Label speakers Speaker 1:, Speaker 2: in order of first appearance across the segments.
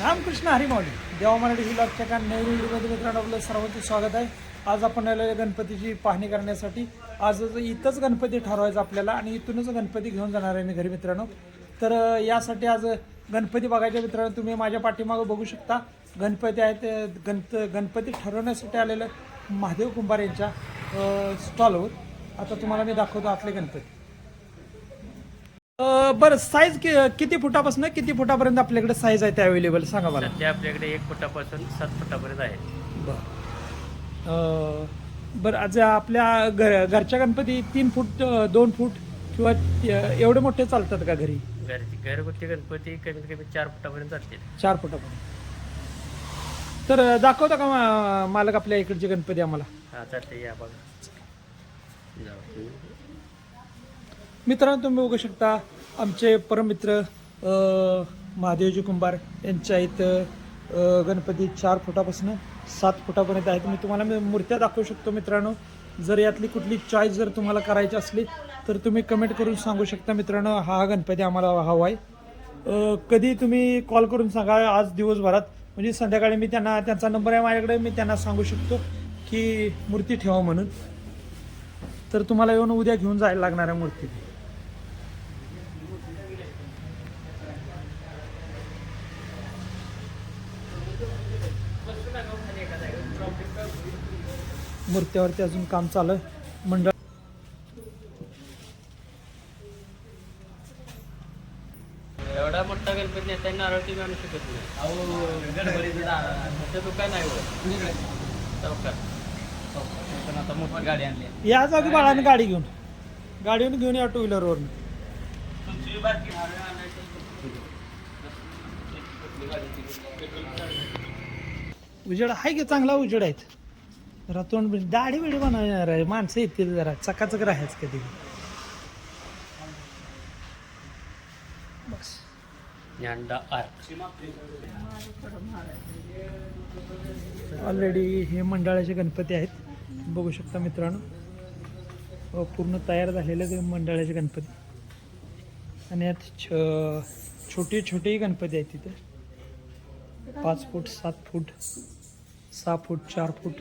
Speaker 1: रामकृष्ण हरिमावली देवा मराठी व्लॉगच्या एका नवीन व्हिडिओमध्ये मित्रांनो आपलं सर्वांचं स्वागत आहे. आज आपण आलेलं गणपतीची पाहणी करण्यासाठी. आज इथंच गणपती ठरवायचा आपल्याला आणि इथूनच गणपती घेऊन जाणार आहे मी घरी मित्रांनो. तर यासाठी आज गणपती बघायच्या मित्रांनो. तुम्ही माझ्या पाठीमागं बघू शकता. गणपती आहेत गणत गणपती ठरवण्यासाठी आलेलं महादेव कुंभार यांच्या स्टॉलवर आता तुम्हाला मी दाखवतो आतले गणपती. बरं साईज किती फुटापासून किती फुटापर्यंत आपल्याकडे साईज आहे त्या अवेलेबल सांगा मला.
Speaker 2: सध्या आपल्याकडे एक फुटापासून सात फुटापर्यंत आहे.
Speaker 1: बरं. बरं आज आपल्या घर घरच्या गणपती तीन फूट अं, दोन फूट किंवा एवढे मोठे चालतात का घरी?
Speaker 2: घरची घरगुती गणपती कमीत कमी चार फुटापर्यंत चालतील.
Speaker 1: चार फुटापर्यंत. तर अं, दाखवता का मा- मालक आपल्या इकडचे गणपती आम्हाला?
Speaker 2: हा चालते या बघा.
Speaker 1: मित्रांनो तुम्ही बघू शकता आमचे परममित्र महादेवजी कुंभार यांच्या इथं गणपती चार फुटापासून सात फुटापर्यंत आहेत. मी तुम्हाला मी मूर्त्या दाखवू शकतो मित्रांनो. जर यातली कुठली चॉईस जर तुम्हाला करायची असली तर तुम्ही कमेंट करून सांगू शकता मित्रांनो हा गणपती आम्हाला हवा आहे कधी तुम्ही कॉल करून सांगा आज दिवसभरात. म्हणजे संध्याकाळी मी त्यांना त्यांचा नंबर आहे माझ्याकडे मी त्यांना सांगू शकतो की मूर्ती ठेवा म्हणून. तर तुम्हाला येऊन उद्या घेऊन जायला लागणार आहे मूर्ती. मूर्त्यावरती अजून काम चालू आहे. मंडळ
Speaker 2: एवढा मोठा गणपती नेता नारळ तुम्ही आणू शकत नाही. दुकान आहे. चौकात. आता मोठी गाडी आणली
Speaker 1: या जागी बाळाने गाडी घेऊन. गाडीवरून घेऊन या टू व्हीलरवरून उजेड आहे की चांगला उजेड आहेत? जरा तोंड बिंड- दाढी बिडी बनवणार आहे. माणसं येतील जरा. चकाचक राहायच कधी. बस. ऑलरेडी हे मंडळाचे गणपती आहेत. बघू शकता मित्रांनो. पूर्ण तयार झालेले मंडळाचे गणपती. आणि यात छ छोटे छोटेही गणपती आहेत तिथे. पाच फूट सात फूट सहा फूट चार फूट.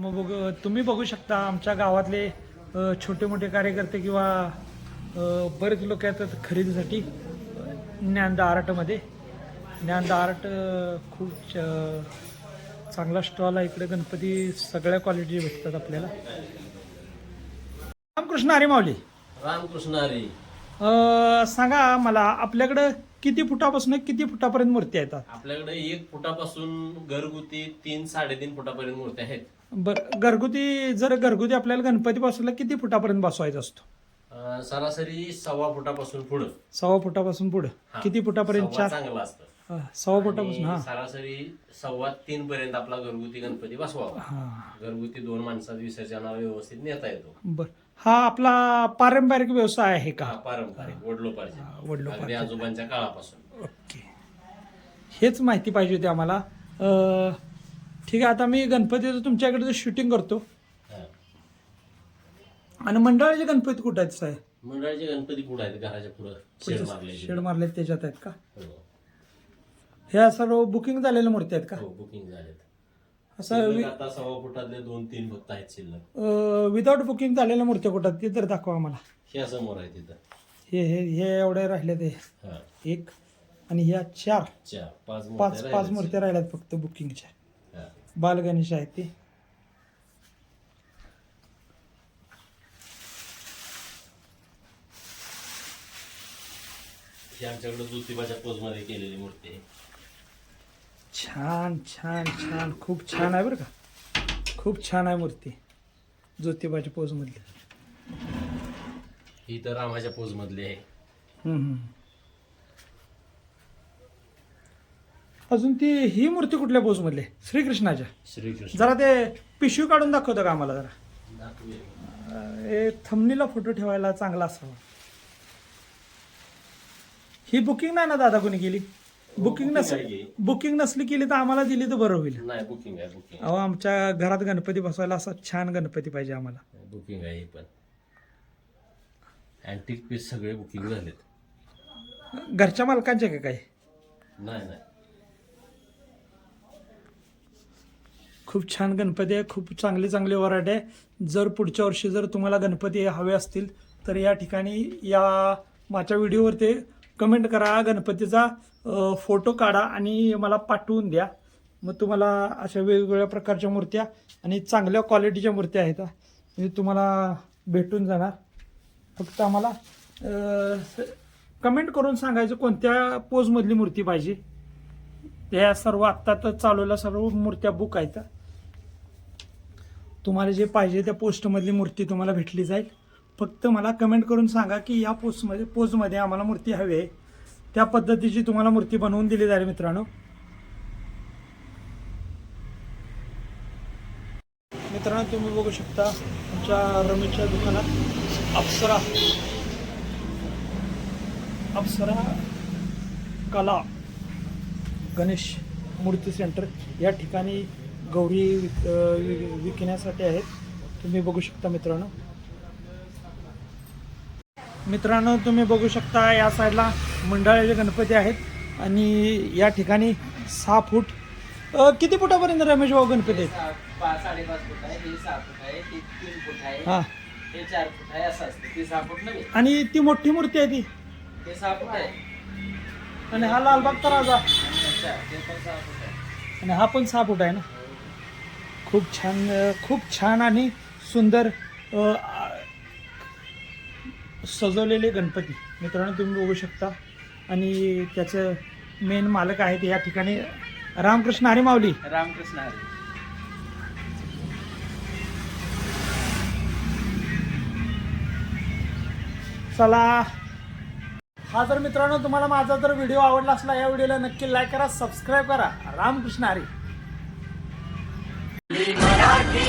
Speaker 1: मग बघ तुम्ही बघू शकता आमच्या गावातले छोटे मोठे कार्यकर्ते किंवा बरेच लोक येतात खरेदीसाठी ज्ञानदा आर्टमध्ये. ज्ञानदा आर्ट खूप चांगला स्टॉल आहे इकडे. गणपती सगळ्या क्वालिटी भेटतात आपल्याला. रामकृष्ण हरी माऊली.
Speaker 3: रामकृष्ण हरी.
Speaker 1: सांगा मला आपल्याकडं किती फुटापासून किती फुटापर्यंत मूर्ती येतात?
Speaker 3: आपल्याकडे एक फुटापासून घरगुती तीन साडेतीन फुटापर्यंत मूर्ती आहेत.
Speaker 1: बरं घरगुती जर घरगुती आपल्याला गणपती बसवला किती फुटापर्यंत बसवायचा असतो?
Speaker 3: अं, सरासरी सव्वा फुटापासून पुढं.
Speaker 1: सव्वा फुटापासून पुढे.
Speaker 3: हा.
Speaker 1: किती फुटापर्यंत
Speaker 3: सव्वा
Speaker 1: चार
Speaker 3: चांगलं असतं.
Speaker 1: हा, सव्वा फुटापासून हा.
Speaker 3: आणि सरासरी सव्वा तीन पर्यंत आपला घरगुती गणपती बसवावा.
Speaker 1: हा.
Speaker 3: घरगुती दोन माणसात विसर्जनाला व्यवस्थित नेता येतो.
Speaker 1: बर. हा आपला पारंपरिक व्यवसाय आहे
Speaker 3: हा
Speaker 1: का
Speaker 3: पारंपरिक वडलोपार्जित
Speaker 1: वडिलोपार्जित.
Speaker 3: अगदी आजोबांच्या काळापासून.
Speaker 1: ओके. हेच माहिती पाहिजे होती आम्हाला. अ, ठीक आहे आता मी गणपतीचं तुमच्याकडे शूटिंग करतो.
Speaker 3: हा.
Speaker 1: आणि मंडळाचे गणपती कुठं आहेत साहेब?
Speaker 3: मंडळाचे गणपती पुढे आहेत? घराच्या पुढं शेड मारले
Speaker 1: शेड मारले त्याच्यात आहेत का? ह्या सर्व बुकिंग झालेल्या मूर्ती आहेत का?
Speaker 3: हो बुकिंग झालेत.
Speaker 1: असं
Speaker 3: सव्वा फुटातले दोन तीन फक्त आहेत शिल्लक.
Speaker 1: विदाऊट बुकिंग झालेल्या मूर्त्या कुठं? ते तर दाखवा आम्हाला.
Speaker 3: ह्या समोर आहे तिथं.
Speaker 1: हे हे हे एवढे राहिले ते.
Speaker 3: हा.
Speaker 1: एक आणि ह्या चार.
Speaker 3: चार पाच
Speaker 1: पाच
Speaker 3: मूर्त्या
Speaker 1: पाच
Speaker 3: राहिल्यात.
Speaker 1: मूर्त्या राहिल्यात फक्त बुकिंगच्या
Speaker 3: हा.
Speaker 1: बालगणेश आहेत ते.
Speaker 3: ही आमच्याकडे ज्योतिबाच्या पोजमध्ये केलेली मूर्ती आहे.
Speaker 1: छान छान छान. खूप छान आहे बरं का. खूप छान आहे मूर्ती. ज्योतिबाच्या पोजमधली.
Speaker 3: ही तर रामाच्या पोज मधली आहे.
Speaker 1: हम्म, हम्म. अजून ती ही मूर्ती कुठल्या पोजमधली आहे? श्रीकृष्णाच्या.
Speaker 3: श्रीकृष्ण.
Speaker 1: जरा ते पिशवी काढून दाखवतं का आम्हाला जरा. अं, हे थंबनीला फोटो ठेवायला चांगला असावा. ही बुकिंग नाही ना दादा कोणी केली? बुकिंग
Speaker 3: booking
Speaker 1: नस
Speaker 3: आहे की.
Speaker 1: बुकिंग नसली केली तर आम्हाला दिली तर बरं होईल.
Speaker 3: नाही बुकिंग आहे बुकिंग.
Speaker 1: अहो आमच्या घरात गणपती बसवायला असा छान गणपती पाहिजे आम्हाला.
Speaker 3: बुकिंग आहे ही पण. अँटिक पीस सगळे बुकिंग झालेत.
Speaker 1: घरच्या मालकांचे का काय
Speaker 3: नाही नाही.
Speaker 1: खूप छान गणपती आहे खूप चांगले चांगले वराटे आहे. जर पुढच्या वर्षी जर तुम्हाला गणपती हवे असतील तर या ठिकाणी या माझ्या व्हिडिओवर ते कमेंट करा गणपतीचा फोटो काढा आणि मला पाठवून द्या. मग तुम्हाला अशा वेगवेगळ्या प्रकारच्या मूर्त्या आणि चांगल्या क्वालिटीच्या मूर्त्या आहेत. म्हणजे तुम्हाला भेटून जाणार. फक्त आम्हाला कमेंट करून सांगायचं कोणत्या पोजमधली मूर्ती पाहिजे. त्या सर्व आत्ता तर चालवल्या सर्व मूर्त्या बुक आहेत. तुम्हाला जे पाहिजे त्या पोस्टमधली मूर्ती तुम्हाला भेटली जाईल. फक्त मला कमेंट करून सांगा की या पोस्टमध्ये पोजमध्ये आम्हाला मूर्ती हवी आहे. त्या पद्धतीची तुम्हाला मूर्ती बनवून दिली जाईल मित्रांनो. मित्रांनो तुम्ही बघू शकता आमच्या रमेशच्या दुकानात अप्सरा. अप्सरा कला गणेश मूर्ती सेंटर या ठिकाणी गौरी विक अ, वि- विकण्यासाठी आहेत. तुम्ही बघू शकता मित्रांनो. मित्रांनो तुम्ही बघू शकता या साईडला मंडळाचे गणपती आहेत. आणि या ठिकाणी सहा फूट अ, किती फुटापर्यंत रमेश भाऊ गणपती आहेत?
Speaker 2: सहा- पाच साडेपाच फूट आहे हे सहा फूट आहे ते तीन फूट आहे
Speaker 1: हां.
Speaker 2: हे चार फूट आहे असं असतं. ते सहा फूट नव्हे.
Speaker 1: आणि ती मोठी मूर्ती आहे ती.
Speaker 2: ते सहा फूट आहे.
Speaker 1: आणि हा लालबाग तराजा
Speaker 2: अच्छा ते पण सहा फूट आहे.
Speaker 1: आणि हा पण सहा फूट आहे ना? खूप छान खूप छान आणि सुंदर सजवलेले गणपती. मित्रांनो तुम्ही बघू शकता. आणि त्याचं मेन मालक आहेत या ठिकाणी रामकृष्ण हरी माऊली
Speaker 2: रामकृष्ण हरी.
Speaker 1: चला. हा जर मित्रांनो तुम्हाला माझा जर व्हिडिओ आवडला असला या व्हिडिओला नक्की लाईक करा सबस्क्राईब करा. रामकृष्ण हरी.
Speaker 4: मराठी